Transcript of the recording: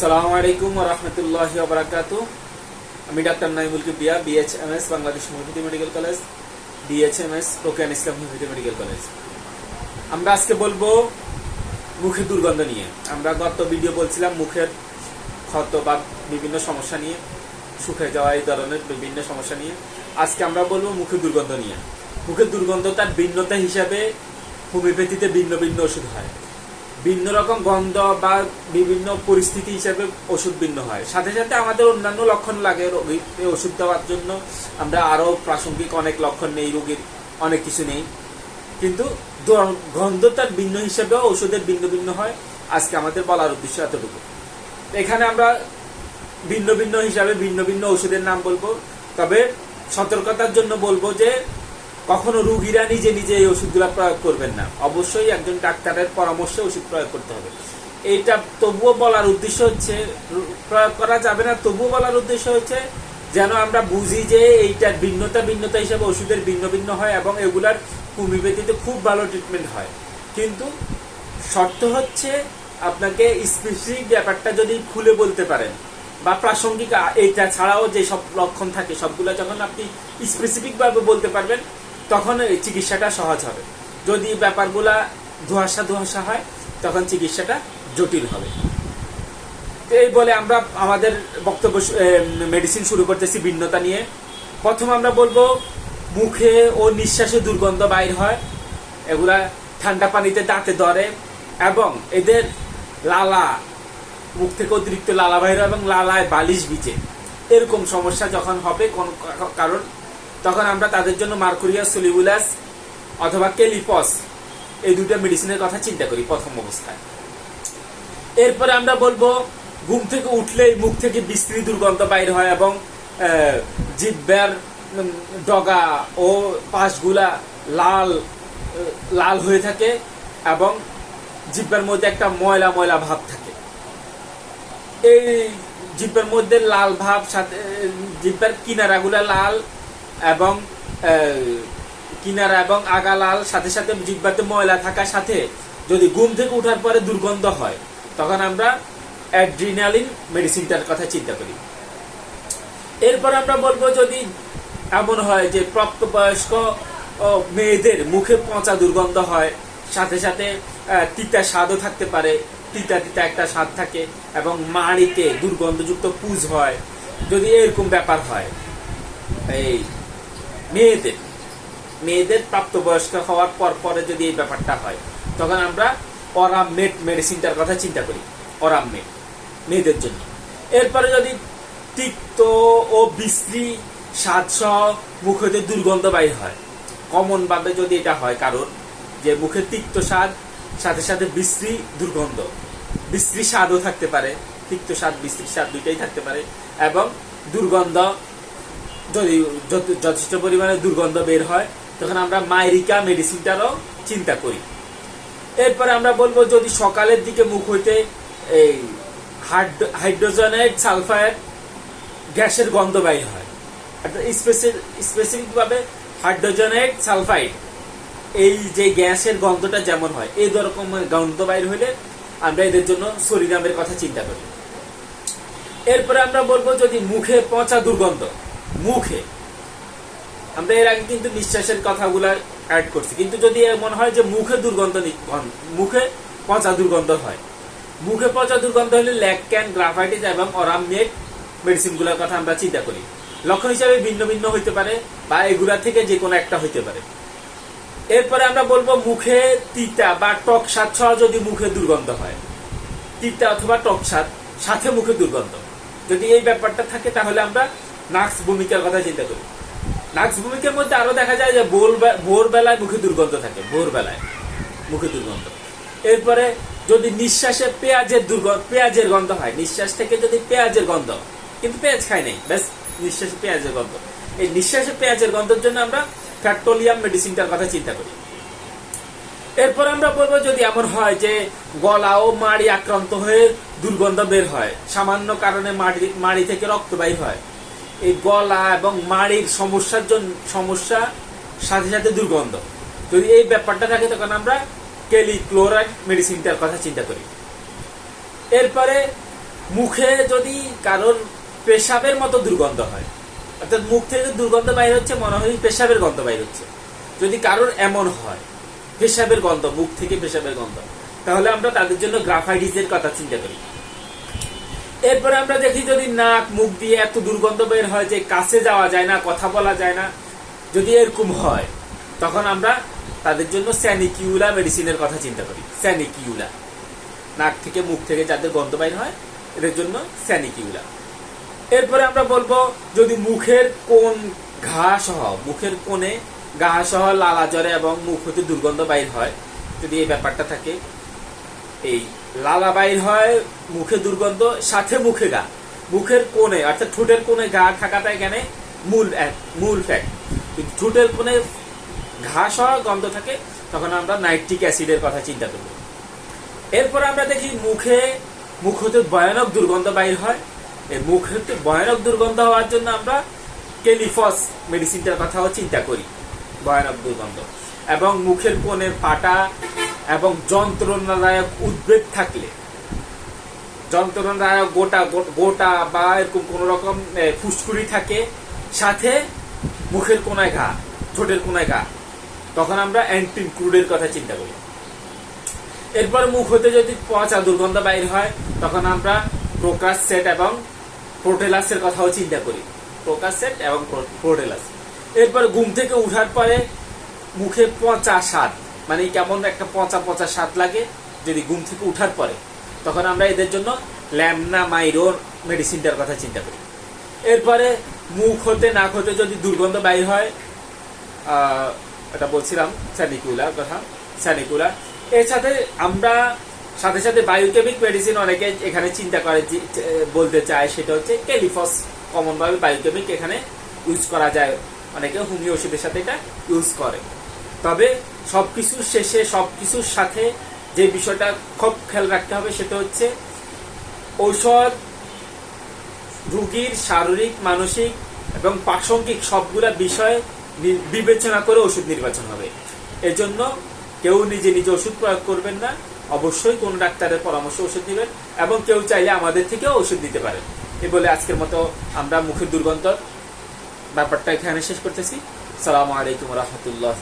সালামু আলাইকুম রহমতুল্লাহ বারাকাত। আমি doctor Naimul Kibia BHMS Bangladesh homeopathy medical college. DHMS Roken Islam homeopathy medical college. আমরা আজকে বলব মুখের দুর্গন্ধ নিয়ে। আমরা গত ভিডিও বলছিলাম মুখের ক্ষত বা বিভিন্ন সমস্যা নিয়ে শুকে যাওয়া এই ধরনের বিভিন্ন সমস্যা নিয়ে। আজকে আমরা বলব মুখের দুর্গন্ধ নিয়ে। মুখের দুর্গন্ধ তার ভিন্নতা হিসাবে হোমিওপ্যাথিতে ভিন্ন ভিন্ন ওষুধ হয়। ভিন্ন রকম গন্ধ বা বিভিন্ন পরিস্থিতি হিসাবে ওষুধ ভিন্ন হয়। সাথে সাথে আমাদের অন্যান্য লক্ষণ লাগে রোগীকে ওষুধ দেওয়ার জন্য। আমরা আরও প্রাসঙ্গিক অনেক লক্ষণ নেই, রোগীর অনেক কিছু নেই। কিন্তু গন্ধ তার ভিন্ন হিসেবেও ওষুধের ভিন্ন ভিন্ন হয়। আজকে আমাদের বলার উদ্দেশ্য এতটুকু। এখানে আমরা ভিন্ন ভিন্ন হিসাবে ভিন্ন ভিন্ন ওষুধের নাম বলব। তবে সতর্কতার জন্য বলব যে কখনো রুগীরা নিজে নিজে এই ওষুধগুলো প্রয়োগ করবেন না। অবশ্যই একজন ডাক্তারের পরামর্শে ওষুধ প্রয়োগ করতে হবে। এটা তবুও বলার উদ্দেশ্য হচ্ছে, প্রয়োগ করা যাবে না, তবুও বলার উদ্দেশ্য হচ্ছে যেন আমরা বুঝি যে এইটার ভিন্নতা ভিন্নতা হিসাবে ওষুধের ভিন্ন ভিন্ন হয় এবং এগুলার হোমিওপ্যাথিতে খুব ভালো ট্রিটমেন্ট হয়। কিন্তু শর্ত হচ্ছে আপনাকে স্পেসিফিক ব্যাপারটা যদি খুলে বলতে পারেন বা প্রাসঙ্গিক এইটা ছাড়াও যে সব লক্ষণ থাকে, সবগুলো যখন আপনি স্পেসিফিকভাবে বলতে পারবেন তখন চিকিৎসাটা সহজ হবে। যদি ব্যাপারগুলা ধোয়াশা ধোয়াশা হয়, তখন চিকিৎসাটা জটিল হবে। এই বলে আমরা আমাদের বক্তব্য মেডিসিন শুরু করতেছি ভিন্নতা নিয়ে। প্রথম আমরা বলব, মুখে ও নিঃশ্বাসে দুর্গন্ধ বাইর হয়। এগুলা ঠান্ডা পানিতে দাঁতে ধরে এবং এদের লালা, মুখ থেকে অতিরিক্ত লালা বাইর হয় এবং লালায় বালিশ বিচে এরকম সমস্যা যখন হবে, কোন কারণ তখন আমরা তাদের জন্য মার্কুরিয়াস সলিবুলাস অথবা কেলিপস এই দুটো মেডিসিনের কথা চিন্তা করি প্রথম অবস্থায়। এরপরে আমরা বলব ঘুম থেকে উঠলেই মুখ থেকে বিশ্রী দুর্গন্ধ বাইর হয় এবং উম, ডগা ও পাশগুলা লাল লাল হয়ে থাকে এবং জিহ্বার মধ্যে একটা ময়লা ময়লা ভাব থাকে। এই জিহ্বার মধ্যে লাল ভাব সাথে জিহ্বার কিনারাগুলা লাল এবং কিনারা এবং আগা লাল সাথে সাথে জিহ্বাতে ময়লা থাকার সাথে যদি ঘুম থেকে উঠার পরে দুর্গন্ধ হয়, তখন আমরা অ্যাড্রিনালিন মেডিসিনটার কথা চিন্তা করি। এরপর আমরা বলব যদি এমন হয় যে প্রাপ্তবয়স্ক মেয়েদের মুখে পচা দুর্গন্ধ হয়, সাথে সাথে তিতা স্বাদও থাকতে পারে, তিতা তিতা একটা স্বাদ থাকে এবং মাড়িতে দুর্গন্ধযুক্ত পুজ হয়, যদি এরকম ব্যাপার হয়, এই মেয়েদের মেয়েদের প্রাপ্তবয়স্ক হওয়ার পর পরে যদি এই ব্যাপারটা হয়, তখন আমরা অরাম মেট মেডিসিনটার কথা চিন্তা করি, অরাম মেট, মেয়েদের জন্য। এরপরে যদি তিক্ত ও বিশ্রী স্বাদ সহ মুখ হইতে দুর্গন্ধ বাইর হয় কমন ভাবে যদি এটা হয় কারণ যে মুখে তিক্ত স্বাদ, সাথে সাথে বিশ্রী দুর্গন্ধ, বিশ্রী স্বাদও থাকতে পারে, তিক্ত স্বাদ, বিশ্রী স্বাদ দুইটাই থাকতে পারে, এবং দুর্গন্ধ যদি যথেষ্ট পরিমাণে দুর্গন্ধ বের হয়, তখন আমরা মাইরিকা মেডিসিনটারও চিন্তা করি। এরপরে আমরা বলব যদি সকালের দিকে মুখ হইতে এই হাইড্রোজেনেট সালফায়েড গ্যাসের গন্ধ বাইর হয়। স্পেসিফিক ভাবে হাইড্রোজেনেট সালফাইড, এই যে গ্যাসের গন্ধটা যেমন হয়, এই রকমের গন্ধ বাইর হইলে আমরা এদের জন্য সরিনামের কথা চিন্তা করি। এরপরে আমরা বলব যদি মুখে পচা দুর্গন্ধ মুখে। আমরা এর আগে কিন্তু নিঃশ্বাসের কথাগুলো অ্যাড করছি। কিন্তু যদি এমন হয় যে মুখে দুর্গন্ধ মুখে পচা দুর্গন্ধ হয়। মুখে পচা দুর্গন্ধ হলে ল্যাকক্যান গ্রাফাইটিস এবং অরামনেট মেডিসিনগুলোর কথা আমরা চিন্তা করি। লক্ষণ হিসাবে ভিন্ন ভিন্ন হইতে পারে বা এগুলা থেকে যে কোনো একটা হইতে পারে। এরপরে আমরা বলব মুখে তিতা বা টক স্বাদ সহ যদি মুখে দুর্গন্ধ হয়। তিতা অথবা টক স্বাদ, সাথে মুখে দুর্গন্ধ। যদি এই ব্যাপারটা থাকে তাহলে আমরা নাক্স ভূমিকার কথা চিন্তা করি। নাক্স ভূমিকার মধ্যে আরও দেখা যায় যে ভোর ভোরবেলায় মুখে দুর্গন্ধ থাকে, ভোরবেলায় মুখে দুর্গন্ধ। এরপরে যদি নিঃশ্বাসে পেঁয়াজের দুর্গন্ধ পেঁয়াজের গন্ধ হয়, নিঃশ্বাস থেকে যদি পেঁয়াজের গন্ধ, কিন্তু পেঁয়াজ খাই নাই, ব্যাস, নিঃশ্বাসে পেঁয়াজের গন্ধ। এই নিঃশ্বাসে পেঁয়াজের গন্ধের জন্য আমরা ফ্যাক্টোলিয়াম মেডিসিনটার কথা চিন্তা করি। এরপর আমরা বলব যদি এমন হয় যে গলা ও মাড়ি আক্রান্ত হয়ে দুর্গন্ধ বের হয়, সামান্য কারণে মাড়ি মাড়ি থেকে রক্ত বাইর হয় এই গলা এবং মাড়ির সমস্যার জন্য সমস্যা, সাথে সাথে দুর্গন্ধ। যদি এই ব্যাপারটা থাকে, তখন আমরা কেলি ক্লোরাইড মেডিসিনটার কথা চিন্তা করি। এরপরে মুখে যদি কারোর পেশাবের মতো দুর্গন্ধ হয়, অর্থাৎ মুখ থেকে দুর্গন্ধ বাইর হচ্ছে, মনে হয় পেশাবের গন্ধ বাইর হচ্ছে। যদি কারোর এমন হয়, পেশাবের গন্ধ, মুখ থেকে পেশাবের গন্ধ, তাহলে আমরা তাদের জন্য গ্রাফাইটিসের কথা চিন্তা করি। এরপরে আমরা দেখি যদি নাক, মুখ দিয়ে এত দুর্গন্ধ বের হয় যে কাছে যাওয়া যায় না, কথা বলা যায় না, যদি এরকম হয়, তখন আমরা তাদের জন্য স্যানিকিউলা মেডিসিনের কথা চিন্তা করি। স্যানিকিউলা। নাক থেকে মুখ থেকে যাদের গন্ধ বাইর হয়, এদের জন্য স্যানিকিউলা। এরপরে আমরা বলব যদি মুখের কোন ঘা সহ, মুখের কোণে ঘা সহ লালা জ্বরে এবং মুখ হতে দুর্গন্ধ বাইর হয়, যদি এই ব্যাপারটা থাকে, এই লালা বাইর হয়, মুখে দুর্গন্ধ, সাথে মুখে গা। মুখের কোণে, অর্থাৎ ঠোঁটের কোণে গা থাকাটা এখানে মূল মূল ফ্যাক্ট ঠোঁটের কোণে ঘা সহ গন্ধ থাকে, তখন আমরা নাইট্রিক অ্যাসিডের কথা চিন্তা করব। এরপর আমরা দেখি মুখে, মুখ হতে ভয়ানক দুর্গন্ধ বাইর হয়। এই মুখ হতে ভয়ানক দুর্গন্ধ হওয়ার জন্য আমরা কেলিফস মেডিসিনটার কথাও চিন্তা করি। ভয়ানক দুর্গন্ধ। এবং মুখের কোণে ফাটা এবং যন্ত্রণাদায়ক উদ্বেগ থাকলে। যন্ত্রণাদায়ক গোটা গোটা বা এরকম কোন রকম ফুসকুড়ি থাকে, সাথে মুখের কোনায় ঘা, ঠোঁটের কোনায় ঘা। তখন আমরা অ্যান্টিন ক্রুডের কথা চিন্তা করি। এরপর মুখ হতে যদি পচা দুর্গন্ধ বাইর হয়, তখন আমরা প্রোকাস সেট এবং প্রোটেলাসের কথাও চিন্তা করি। প্রোকাস সেট এবং প্রোটেলাস। এরপর ঘুম থেকে উঠার পরে মুখে পচা স্বাদ। মানে কেমন একটা পচা পচা স্বাদ লাগে যদি ঘুম থেকে উঠার পরে। তখন আমরা এদের জন্য ল্যামনা মাইরোর মেডিসিনটার কথা চিন্তা করি। এরপরে মুখ হতে নাক হতে যদি দুর্গন্ধ বাইর হয় এটা বলছিলাম, স্যানিকুলার কথা স্যানিকুলা এর সাথে আমরা, সাথে সাথে বায়োকেমিক মেডিসিন অনেকে এখানে চিন্তা করে বলতে চায় সেটা হচ্ছে কেলিফস কমনভাবে বায়োকেমিক এখানে ইউজ করা যায়। অনেকে হোমিও ওষুধের সাথে এটা ইউজ করে। তবে সবকিছুর শেষে, সবকিছুর সাথে যে বিষয়টা খুব খেয়াল রাখতে হবে সেটা হচ্ছে ঔষধ, রোগীর শারীরিক, মানসিক এবং প্রাসঙ্গিক সবগুলা বিষয় বিবেচনা করে ওষুধ নির্বাচন হবে। এজন্য কেউ নিজে নিজে ওষুধ প্রয়োগ করবেন না। অবশ্যই কোন ডাক্তারের পরামর্শ ওষুধ নেবেন এবং কেউ চাইলে আমাদের থেকেও ওষুধ দিতে পারেন। এ বলে আজকের মতো আমরা মুখের দুর্গন্ধ ব্যাপারটা এখানে শেষ করতেছি। সালামু আলাইকুম রহমতুল্লাহ